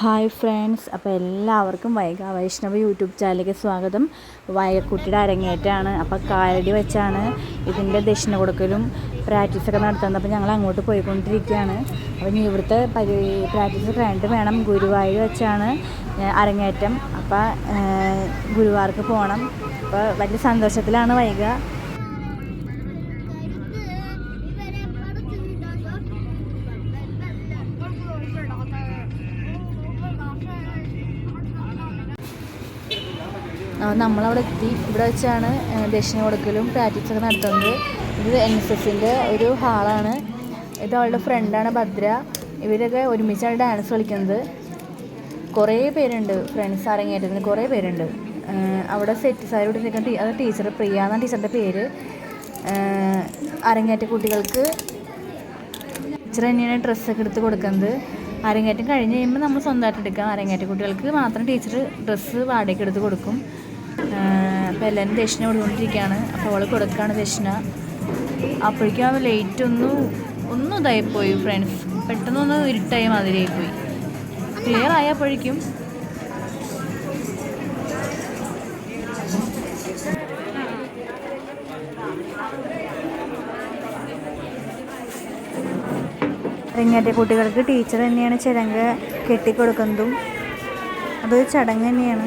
Hi friends അപ്പോൾ എല്ലാവർക്കും Vaiga Vaishnav YouTube ചാനലിലേക്ക് സ്വാഗതം. വയക്കുട്ടിയുടെ അരങ്ങേറ്റമാണ് അപ്പോൾ കാലടി വെച്ചാണ് ഇതിന്റെ ദക്ഷിണ കൊടുക്കലും പ്രാക്ടീസൊക്കെ നടത്തുന്നത്. അപ്പോൾ ഞങ്ങൾ അങ്ങോട്ട് പോയിക്കൊണ്ടിരിക്കുകയാണ്. അപ്പോൾ ഇനി ഇവിടുത്തെ പരി പ്രാക്ടീസ് കഴിഞ്ഞിട്ട് വേണം ഗുരുവായൂർ വെച്ചാണ് അരങ്ങേറ്റം. അപ്പോൾ ഗുരുവാർക്ക് പോകണം. അപ്പോൾ വലിയ സന്തോഷത്തിലാണ് വൈഗ. നമ്മളവിടെ എത്തി. ഇവിടെ വെച്ചാണ് ദക്ഷിണ കൊടുക്കലും പ്രാക്ടീസൊക്കെ നടത്തുന്നത്. ഇത് എൻ എസ് എസിന്റെ ഒരു ഹാളാണ്. ഇത് അവളുടെ ഫ്രണ്ടാണ് ഭദ്ര. ഇവരൊക്കെ ഒരുമിച്ചാണ് ഡാൻസ് കളിക്കുന്നത്. കുറേ പേരുണ്ട് ഫ്രണ്ട്സ് അരങ്ങേറ്റത്തിന് കുറേ പേരുണ്ട്. അവിടെ സെറ്റ് സാരി നിൽക്കുന്ന ടീ അത് ടീച്ചർ പ്രിയ എന്ന ടീച്ചറിന്റെ പേര്. അരങ്ങേറ്റ കുട്ടികൾക്ക് ടീച്ചർ തന്നെയാണ് ഡ്രസ്സൊക്കെ എടുത്ത് കൊടുക്കുന്നത്. അരങ്ങേറ്റം കഴിഞ്ഞ് കഴിയുമ്പോൾ നമ്മൾ സ്വന്തമായിട്ട് എടുക്കാം. അരങ്ങേറ്റ കുട്ടികൾക്ക് മാത്രം ടീച്ചർ ഡ്രസ്സ് വാടകയ്ക്ക് എടുത്ത് കൊടുക്കും. അപ്പോൾ എല്ലാവരും ദക്ഷിണ കൊടുത്തുകൊണ്ടിരിക്കുകയാണ് അപ്പോൾ അവൾ കൊടുക്കുകയാണ് ദക്ഷിണ. അപ്പോഴേക്കും അവൾ ലേറ്റ് ഒന്നും ഒന്നും ഇതായിപ്പോയി ഫ്രണ്ട്സ് പെട്ടെന്നൊന്ന് ഇരുട്ടായ മാതിരിയായിപ്പോയി ക്ലിയർ ആയപ്പോഴേക്കും അരങ്ങേറ്റ കുട്ടികൾക്ക് ടീച്ചർ തന്നെയാണ് ചിരങ്ക കെട്ടിക്കൊടുക്കുന്നതും. അതൊരു ചടങ്ങ് തന്നെയാണ്.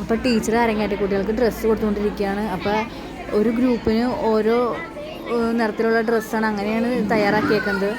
അപ്പോൾ ടീച്ചർ അരങ്ങേറ്റ കുട്ടികൾക്ക് ഡ്രസ്സ് കൊടുത്തുകൊണ്ടിരിക്കുകയാണ്. അപ്പോൾ ഒരു ഗ്രൂപ്പിന് ഓരോ നിറത്തിലുള്ള ഡ്രസ്സാണ് അങ്ങനെയാണ് തയ്യാറാക്കിയേക്കുന്നത്.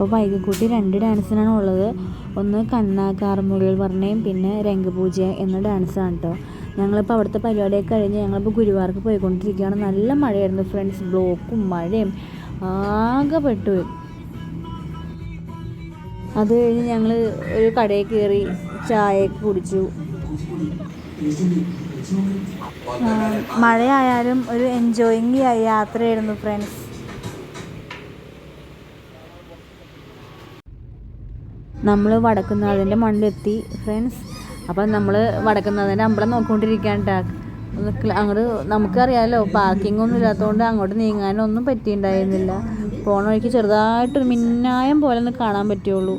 അപ്പോൾ വൈകക്കൂട്ടി രണ്ട് ഡാൻസിനാണ് ഉള്ളത്. ഒന്ന് കണ്ണ കാർമുകിൽ പറഞ്ഞേയും പിന്നെ രംഗപൂജ എന്ന ഡാൻസാണ് കേട്ടോ ഞങ്ങളിപ്പോൾ അവിടുത്തെ പരിപാടിയൊക്കെ കഴിഞ്ഞ് ഞങ്ങളിപ്പോൾ ഗുരുവാർക്ക് പോയിക്കൊണ്ടിരിക്കുകയാണ്. നല്ല മഴയായിരുന്നു ഫ്രണ്ട്സ്. ബ്ലോക്കും മഴയും ആകെ പെട്ടുപോയി അത് കഴിഞ്ഞ് ഞങ്ങൾ ഒരു കടയിൽ കയറി ചായയൊക്കെ കുടിച്ചു. മഴയായാലും ഒരു എൻജോയിങ് യാത്രയായിരുന്നു ഫ്രണ്ട്സ്. നമ്മൾ വടക്കുന്നാഥന്റെ മണ്ണിലെത്തി ഫ്രണ്ട്സ് അപ്പം നമ്മൾ വടക്കുന്നാഥന്റെ അമ്പലം നോക്കിക്കൊണ്ടിരിക്കാൻ അങ്ങോട്ട് നമുക്കറിയാമല്ലോ പാർക്കിംഗ് ഒന്നും ഇല്ലാത്തതുകൊണ്ട് അങ്ങോട്ട് നീങ്ങാനൊന്നും പറ്റിയിട്ടുണ്ടായിരുന്നില്ല പോണ വഴിക്ക് ചെറുതായിട്ടൊരു മിന്നായം പോലെ ഒന്ന് കാണാൻ പറ്റുള്ളൂ.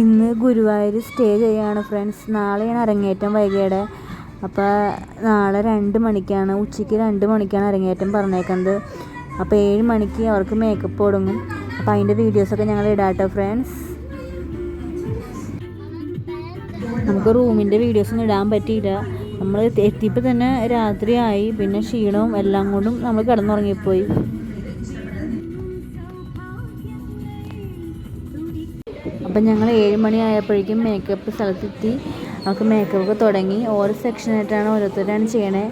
ഇന്ന് ഗുരുവായൂർ സ്റ്റേ ചെയ്യുകയാണ് ഫ്രണ്ട്സ്. നാളെയാണ് അരങ്ങേറ്റം വൈകിയുടെ. അപ്പോൾ നാളെ രണ്ട് മണിക്കാണ് ഉച്ചയ്ക്ക് രണ്ട് മണിക്കാണ് അരങ്ങേറ്റം പറഞ്ഞേക്കുന്നത് അപ്പോൾ ഏഴ് മണിക്ക് അവർക്ക് മേക്കപ്പ് തുടങ്ങും അപ്പോൾ അതിന്റെ വീഡിയോസൊക്കെ ഞങ്ങൾ ഇടാട്ടോ ഫ്രണ്ട്സ്. നമുക്ക് റൂമിന്റെ വീഡിയോസൊന്നും ഇടാൻ പറ്റിയില്ല. നമ്മൾ എത്തിയപ്പോൾ തന്നെ രാത്രിയായി. പിന്നെ ക്ഷീണവും എല്ലാം കൊണ്ടും നമ്മൾ കിടന്നുറങ്ങിപ്പോയി. അപ്പം ഞങ്ങൾ ഏഴ് മണിയായപ്പോഴേക്കും മേക്കപ്പ് സ്ഥലത്തെത്തി. നമുക്ക് മേക്കപ്പ് തുടങ്ങി. ഓരോ സെക്ഷനായിട്ടാണ് ഓരോരുത്തരാണ് ചെയ്യണേ.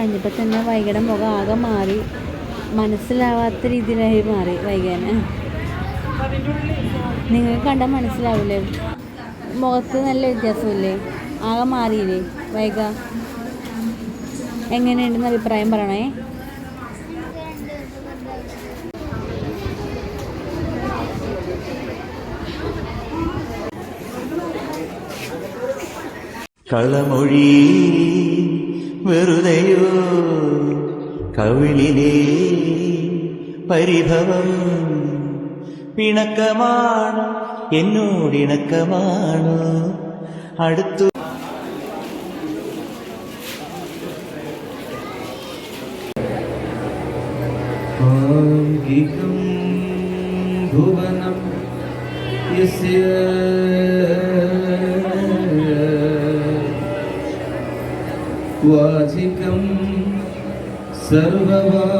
കഴിഞ്ഞപ്പോൾ തന്നെ വൈകിയുടെ മുഖം ആകെ മാറി. മനസ്സിലാവാത്ത രീതിയിലായി മാറി വൈകാന്. നിങ്ങൾ കണ്ടാൽ മനസ്സിലാവില്ലേ മുഖത്ത് നല്ല വ്യത്യാസമില്ലേ? ആകെ മാറിയില്ലേ വൈക എങ്ങനെയുണ്ടെന്ന് അഭിപ്രായം പറയണേ. കളമൊഴി വെറുതെയോ? കവിളിലെ പരിഭവം. പിണക്കമാണ്? എന്നോടിണക്കമാണ് അടുത്തു ഗീതം Serve.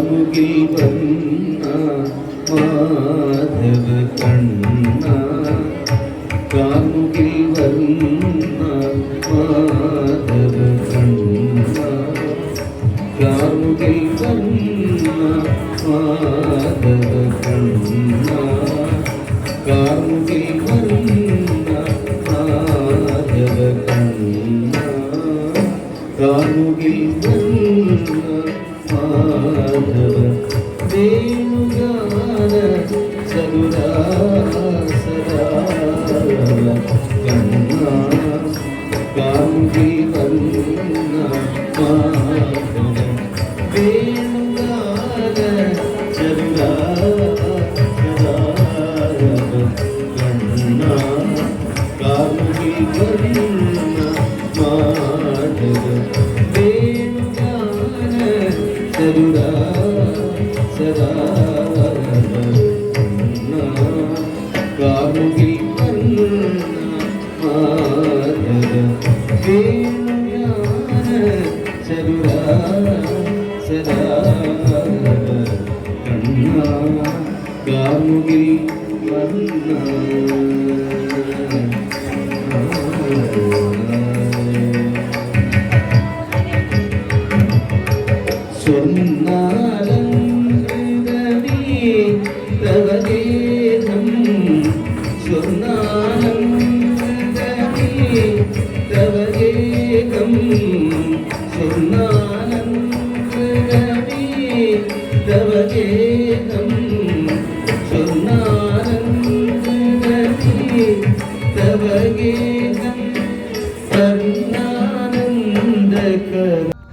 മറുകിൽ വന്ന Kanna, Kanna, gonna, Kanna, Kanna, Kanna,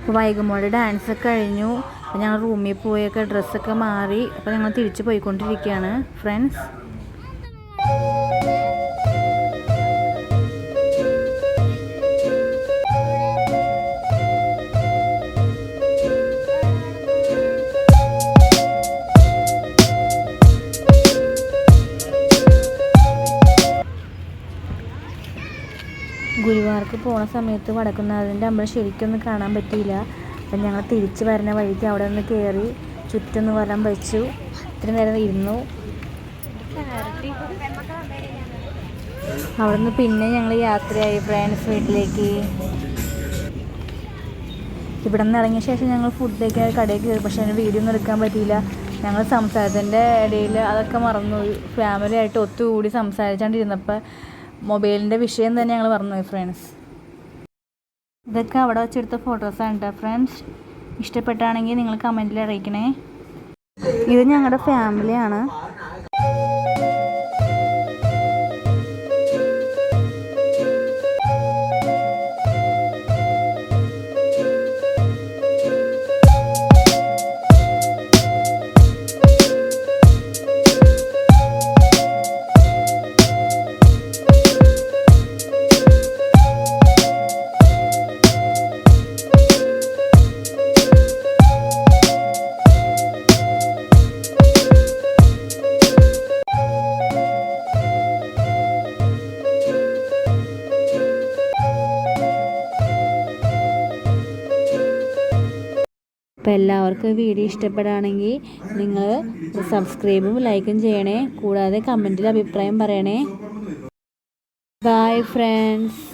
വൈകുമ്പോൾ ഡാൻസ് കഴിഞ്ഞു. ഞങ്ങൾ റൂമിൽ പോയൊക്കെ ഡ്രസ്സൊക്കെ മാറി. അപ്പോൾ ഞങ്ങൾ തിരിച്ച് പോയിക്കൊണ്ടിരിക്കുകയാണ്. ഫ്രണ്ട്സ് ഗുരുവാർക്ക് പോണ സമയത്ത് വടക്കുന്നാഥന്റെ അമ്പലം ശരിക്കൊന്നും കാണാൻ പറ്റിയില്ല. അപ്പം ഞങ്ങൾ തിരിച്ച് വരുന്ന വഴിക്ക് അവിടെ നിന്ന് കയറി ചുറ്റൊന്ന് വരാൻ വെച്ചു. ഇത്ര നേരം ഇരുന്നു. അവിടെ നിന്ന് പിന്നെ ഞങ്ങൾ യാത്രയായി ഫ്രണ്ട്സ് വീട്ടിലേക്ക്. ഇവിടെ നിന്ന് ഇറങ്ങിയ ശേഷം ഞങ്ങൾ ഫുഡ് കടയിൽ കയറി. പക്ഷേ അതിന് വീഡിയോ ഒന്നും എടുക്കാൻ പറ്റിയില്ല. ഞങ്ങൾ സംസാരത്തിന്റെ ഇടയിൽ അതൊക്കെ മറന്നു ഫാമിലി ആയിട്ട് ഒത്തുകൂടി സംസാരിച്ചുകൊണ്ടിരുന്നപ്പോൾ മൊബൈലിന്റെ വിഷയം തന്നെ ഞങ്ങൾ പറഞ്ഞു ഫ്രണ്ട്സ് ഇതൊക്കെ അവിടെ വെച്ചെടുത്ത ഫോട്ടോസാണ് കേട്ടോ ഫ്രണ്ട്സ് ഇഷ്ടപ്പെട്ടാണെങ്കിൽ നിങ്ങൾ കമന്റിൽ അറിയിക്കണേ. ഇത് ഞങ്ങളുടെ ഫാമിലിയാണ് അപ്പോൾ എല്ലാവർക്കും വീഡിയോ ഇഷ്ടപ്പെടുകയാണെങ്കിൽ നിങ്ങൾ സബ്സ്ക്രൈബും ലൈക്കും ചെയ്യണേ. കൂടാതെ കമന്റിൽ അഭിപ്രായം പറയണേ. Bye friends